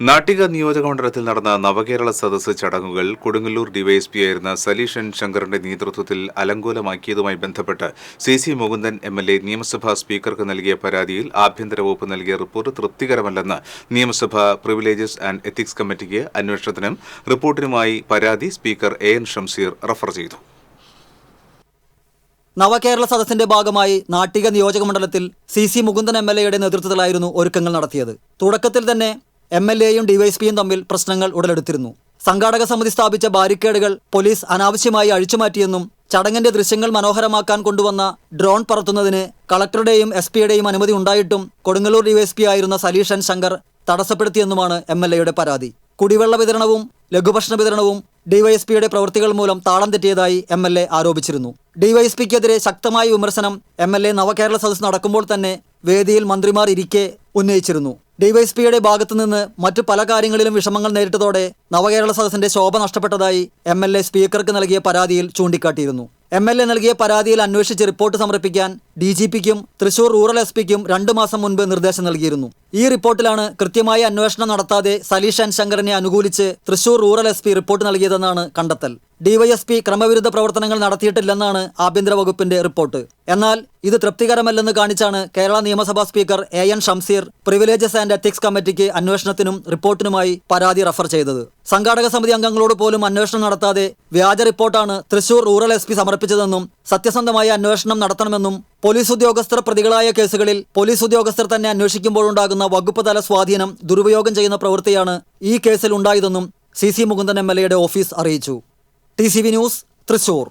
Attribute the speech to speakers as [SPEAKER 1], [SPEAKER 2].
[SPEAKER 1] നാട്ടിക നിയോജകമണ്ഡലത്തിൽ നടന്ന നവകേരള സദസ്സ് ചടങ്ങുകൾ കൊടുങ്ങല്ലൂർ ഡിവൈഎസ്പി ആയിരുന്ന സലീഷൻ ശങ്കറിന്റെ നേതൃത്വത്തിൽ അലങ്കോലമാക്കിയതുമായി ബന്ധപ്പെട്ട് C C Mukundan M L A നിയമസഭാ സ്പീക്കർക്ക് നൽകിയ പരാതിയിൽ ആഭ്യന്തര വകുപ്പ് നൽകിയ റിപ്പോർട്ട് തൃപ്തികരമല്ലെന്ന് നിയമസഭാ പ്രിവിലേജസ് ആൻഡ് എത്തിക്സ് കമ്മിറ്റിക്ക് അന്വേഷണത്തിനും റിപ്പോർട്ടിനുമായി പരാതി speaker A N Shamseer refer ചെയ്തു.
[SPEAKER 2] നവകേരള സദസ്സിന്റെ ഭാഗമായി നാട്ടിക നിയോജക മണ്ഡലത്തിൽ C C Mukundan M L എയുടെ നേതൃത്വത്തിലായിരുന്നു ഒരുക്കങ്ങൾ നടത്തിയത്. തുടക്കത്തിൽ തന്നെ എം എൽ എയും ഡിവൈഎസ്പിയും തമ്മിൽ പ്രശ്നങ്ങൾ ഉടലെടുത്തിരുന്നു. സംഘാടക സമിതി സ്ഥാപിച്ച ബാരിക്കേഡുകൾ പോലീസ് അനാവശ്യമായി അഴിച്ചുമാറ്റിയെന്നും ചടങ്ങിന്റെ ദൃശ്യങ്ങൾ മനോഹരമാക്കാൻ കൊണ്ടുവന്ന ഡ്രോൺ പറത്തുന്നതിന് കളക്ടറുടെയും എസ് പിയുടെയും അനുമതി ഉണ്ടായിട്ടും കൊടുങ്ങല്ലൂർ ഡിവൈഎസ്പി ആയിരുന്ന സലീഷൻ ശങ്കർ തടസ്സപ്പെടുത്തിയെന്നുമാണ് എം എൽ എയുടെ പരാതി. കുടിവെള്ള വിതരണവും ലഘുഭക്ഷണ വിതരണവും ഡിവൈഎസ്പിയുടെ പ്രവൃത്തികൾ മൂലം താളം തെറ്റിയതായി എം എൽ എ ആരോപിച്ചിരുന്നു. ഡിവൈഎസ്പിക്കെതിരെ ശക്തമായ വിമർശനം M L A Navakerala Sadas നടക്കുമ്പോൾ തന്നെ വേദിയിൽ മന്ത്രിമാർ ഇരിക്കെ ഉന്നയിച്ചിരുന്നു. ഡിവൈഎസ്പിയുടെ ഭാഗത്തുനിന്ന് മറ്റു പല കാര്യങ്ങളിലും വിഷമങ്ങൾ നേരിട്ടതോടെ നവകേരള സദസ്സിന്റെ ശോഭ നഷ്ടപ്പെട്ടതായി എം എൽ എ സ്പീക്കർക്ക് നൽകിയ പരാതിയിൽ ചൂണ്ടിക്കാട്ടിയിരുന്നു. എം എൽ എ നൽകിയ പരാതിയിൽ അന്വേഷിച്ച് റിപ്പോർട്ട് സമർപ്പിക്കാൻ ഡി ജി പിക്കും തൃശൂർ റൂറൽ എസ് പിക്കും രണ്ടു മാസം മുൻപ് നിർദ്ദേശം നൽകിയിരുന്നു. ഈ റിപ്പോർട്ടിലാണ് കൃത്യമായ അന്വേഷണം നടത്താതെ സലീഷ് ആൻഡ് ശങ്കറിനെ അനുകൂലിച്ച് Thrissur rural S P report നൽകിയതെന്നാണ് കണ്ടെത്തൽ. ഡിവൈഎസ്പി ക്രമവിരുദ്ധ പ്രവർത്തനങ്ങൾ നടത്തിയിട്ടില്ലെന്നാണ് ആഭ്യന്തര വകുപ്പിന്റെ റിപ്പോർട്ട്. എന്നാൽ ഇത് തൃപ്തികരമല്ലെന്ന് കാണിച്ചാണ് കേരള നിയമസഭാ speaker A N Shamseer privileges and ethics കമ്മിറ്റിക്ക് അന്വേഷണത്തിനും റിപ്പോർട്ടിനുമായി പരാതി റഫർ ചെയ്തത്. സംഘാടക സമിതി അംഗങ്ങളോട് പോലും അന്വേഷണം നടത്താതെ വ്യാജ റിപ്പോർട്ടാണ് തൃശൂർ റൂറൽ എസ് സമർപ്പിച്ചതെന്നും സത്യസന്ധമായ അന്വേഷണം നടത്തണമെന്നും പോലീസ് ഉദ്യോഗസ്ഥർ പ്രതികളായ കേസുകളിൽ പോലീസ് ഉദ്യോഗസ്ഥർ തന്നെ അന്വേഷിക്കുമ്പോഴുണ്ടാകുന്ന വകുപ്പ് തല സ്വാധീനം ദുരുപയോഗം ചെയ്യുന്ന പ്രവൃത്തിയാണ് ഈ കേസിൽ ഉണ്ടായതെന്നും C C Mukundan M L എയുടെ ഓഫീസ് അറിയിച്ചു. T C V news Thrissur.